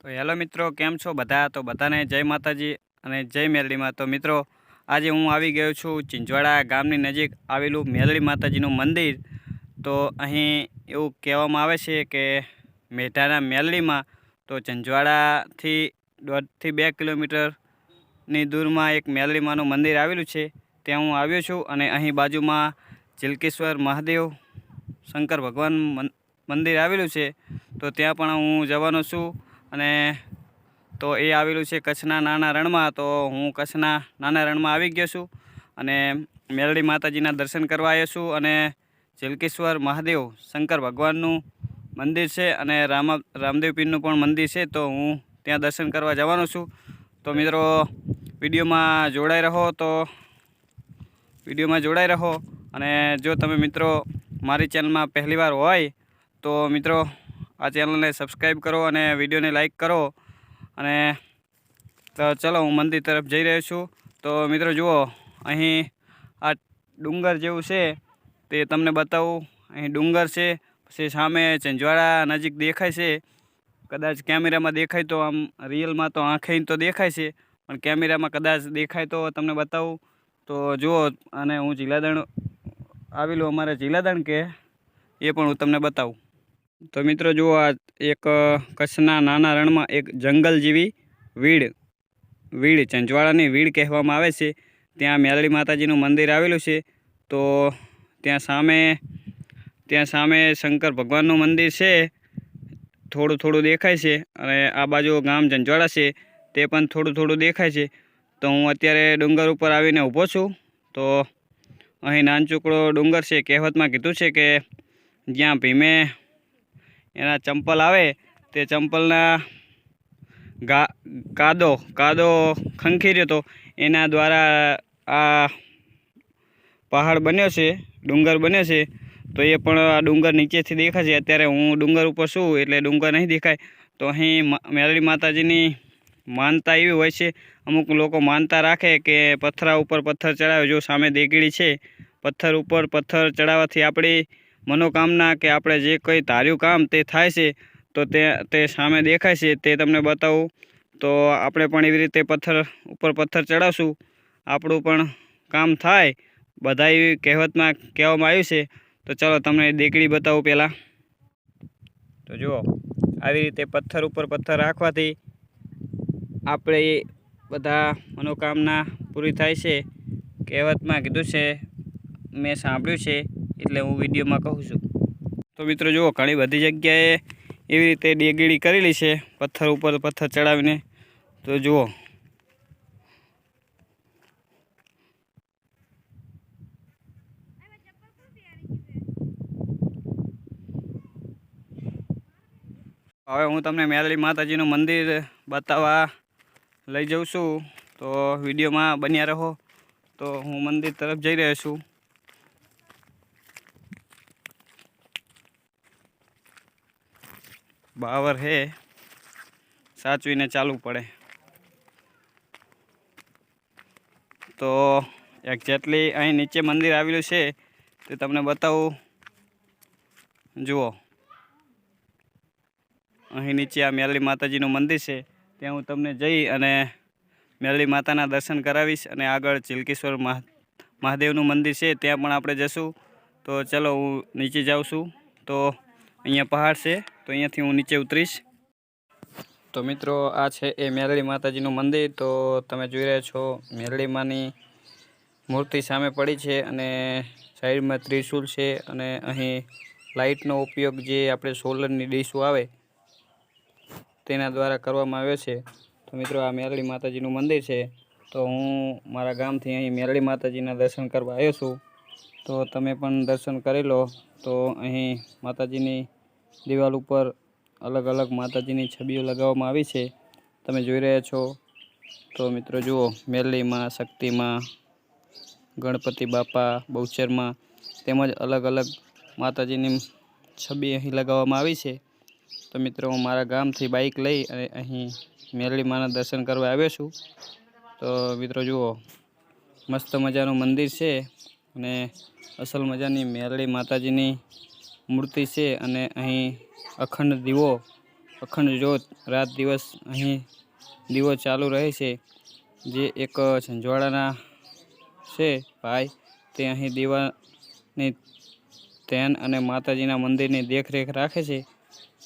તો હેલો મિત્રો, કેમ છો બધા? તો બધાને જય માતાજી અને જય મેલડીમાં. તો મિત્રો, આજે હું આવી ગયો છું ચિંચવાડા ગામની નજીક આવેલું મેલડી માતાજીનું મંદિર. તો અહીં એવું કહેવામાં આવે છે કે મેઢાના મેલડીમાં તો ચંજવાડાથી દોઢથી બે કિલોમીટરની દૂરમાં એક મેલડીમાંનું મંદિર આવેલું છે. ત્યાં હું આવ્યો છું અને અહીં બાજુમાં ચિલકેશ્વર મહાદેવ શંકર ભગવાન મંદિર આવેલું છે. તો ત્યાં પણ હું જવાનો છું. અને તો એ આવેલું છે કચ્છના નાના રણમાં. તો હું કચ્છના નાના રણમાં આવી ગયો છું અને મેરડી માતાજીના દર્શન કરવા આવ્યો છું અને ચિલકેશ્વર મહાદેવ શંકર ભગવાનનું મંદિર છે અને રામા, રામદેવ પીરનું પણ મંદિર છે. તો હું ત્યાં દર્શન કરવા જવાનો છું. તો મિત્રો, વિડીયોમાં જોડાઈ રહો, તો વિડીયોમાં જોડાઈ રહો. અને જો તમે મિત્રો મારી ચેનલમાં પહેલીવાર હોય, તો મિત્રો આ ચેનલને સબસ્ક્રાઈબ કરો અને વિડીયોને લાઇક કરો. અને, તો ચલો, હું મંદિર તરફ જઈ રહ્યો છું. તો મિત્રો, જુઓ, અહીં આ ડુંગર જેવું છે, તે તમને બતાવું. અહીં ડુંગર છે, પછી સામે ચંજવાડા નજીક દેખાય છે. કદાચ કેમેરામાં દેખાય તો આમ રિયલમાં તો આંખે તો દેખાય છે, પણ કેમેરામાં કદાચ દેખાય તો તમને બતાવું. તો જુઓ, અને હું જિલ્લાદણ આવેલું અમારે જિલ્લાદણ કે, એ પણ હું તમને બતાવું. તો મિત્રો જુઓ આ એક કચ્છના નાના રણમાં એક જંગલ જેવી વીડ વીડ ચંચવાડાની વીડ કહેવામાં આવે છે. ત્યાં મેલડી માતાજીનું મંદિર આવેલું છે. તો ત્યાં સામે ત્યાં સામે શંકર ભગવાનનું મંદિર છે. થોડું થોડું દેખાય છે અને આ બાજુ ગામ જંજવાળા છે. તે પણ થોડું થોડું દેખાય છે. તો હું અત્યારે ડુંગર ઉપર આવીને ઊભો છું. તો અહીં નાનચુકડો ડુંગર છે. કહેવતમાં કીધું છે કે જ્યાં ભીમે એના ચંપલ આવે, તે ચંપલના ગા, કાદો કાદો રહ્યો હતો. એના દ્વારા આ પહાડ બન્યો છે, ડુંગર બન્યો છે. તો એ પણ આ ડુંગર નીચેથી દેખાય છે અત્યારે હું ડુંગર ઉપર છું, એટલે ડુંગર નહીં દેખાય. તો અહીં મેરળી માતાજીની માનતા એવી હોય છે. અમુક લોકો માનતા રાખે કે પથ્થરા ઉપર પથ્થર ચડાવે, જો સામે દેગડી છે, પથ્થર ઉપર પથ્થર ચડાવવાથી આપણી મનોકામના કે આપણે જે કંઈ ધાર્યું કામ તે થાય છે, તો તે તે સામે દેખાય છે તે તમને બતાવું. તો આપણે પણ એવી રીતે પથ્થર ઉપર પથ્થર ચડાવશું. આપણું પણ કામ થાય. બધા એવી કહેવતમાં કહેવામાં આવ્યું છે. તો ચાલો તમને દેકડી બતાવું પહેલાં. તો જુઓ, આવી રીતે પથ્થર ઉપર પથ્થર રાખવાથી આપણે બધા મનોકામના પૂરી થાય છે. કહેવતમાં કીધું છે, મેં સાંભળ્યું છે. એટલે હું વિડીયોમાં કહું છું. તો મિત્રો જુઓ, ઘણી બધી જગ્યાએ એવી રીતે ડેગીડી કરેલી છે, પથ્થર ઉપર પથ્થર ચડાવીને. તો જુઓ. હવે હું તમને મેરળી માતાજીનું મંદિર બતાવવા લઈ જાઉં છું. તો વિડીયોમાં બન્યા રહો. તો હું મંદિર તરફ જઈ રહ્યો છું. બાવર હે. સાચવીને ચાલવું પડે. તો એક્ઝેક્ટલી અહીં નીચે મંદિર આવેલું છે તે તમને બતાવું. જુઓ. અહીં નીચે આ મેલડી માતાજીનું મંદિર છે. ત્યાં હું તમને જઈ અને મેલી માતાના દર્શન કરાવીશ અને આગળ ચિલકેશ્વર મહાદેવનું મંદિર છે, ત્યાં પણ આપણે જશું. તો ચલો હું નીચે જાઉં છું. તો અહીંયા પહાડ છે, તો અહીંયાથી હું નીચે ઉતરીશ. તો મિત્રો, આ છે એ મેરળી માતાજીનું મંદિર, તો તમે જોઈ રહ્યા છો મેરળી માની મૂર્તિ સામે પડી છે અને સાઈડમાં ત્રિશૂલ છે અને અહીં લાઇટનો ઉપયોગ જે આપણે સોલરની ડીશો આવે, તેના દ્વારા કરવામાં આવ્યો છે. તો મિત્રો, આ મેરળી માતાજીનું મંદિર છે, તો હું મારા ગામથી અહીં મેરળી માતાજીના દર્શન કરવા આવ્યો છું. તો તમે પણ દર્શન કરી લો. તો અહીં માતાજીની દિવાલ ઉપર અલગ અલગ માતાજીની છબીઓ લગાવવામાં આવી છે. તમે જોઈ રહ્યા છો. તો મિત્રો જુઓ, મેલીમાં, શક્તિમાં, ગણપતિ બાપા, બહુચરમાં તેમજ અલગ અલગ માતાજીની છબી અહીં લગાવવામાં આવી છે. તો મિત્રો હું મારા ગામથી બાઇક લઈ અને અહીં મેરળી દર્શન કરવા આવ્યો છું. તો મિત્રો જુઓ, મસ્ત મજાનું મંદિર છે. અને અસલ મજાની મેરળી માતાજીની મૂર્તિ છે અને અહીં અખંડ દીવો, અખંડ જ્યોત, રાત દિવસ અહીં દીવો ચાલુ રહે છે. જે એક છંજવાડાના છે ભાઈ, તે અહીં દીવાની ધ્યાન અને માતાજીના મંદિરની દેખરેખ રાખે છે.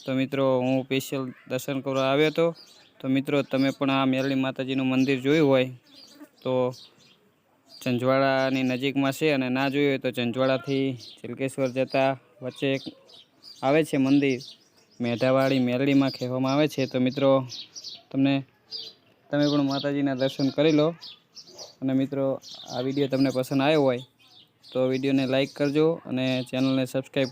તો મિત્રો, હું સ્પેશિયલ દર્શન કરવા આવ્યો હતો. તો મિત્રો, તમે પણ આ મેરળી માતાજીનું મંદિર જોયું હોય, તો ચંજવાડાની નજીકમાં છે અને ના જોયું તો ચંજવાડાથી ચિલકેશ્વર જતા વચ્ચે આવે છે મંદિર. મેઢાવાળી મેરડીમાં કહેવામાં આવે છે. તો મિત્રો, તમને, તમે પણ માતાજીના દર્શન કરી લો. અને મિત્રો, આ વીડિયો તમને પસંદ આવ્યો હોય તો વિડીયોને લાઇક કરજો અને ચેનલને સબસ્ક્રાઈબ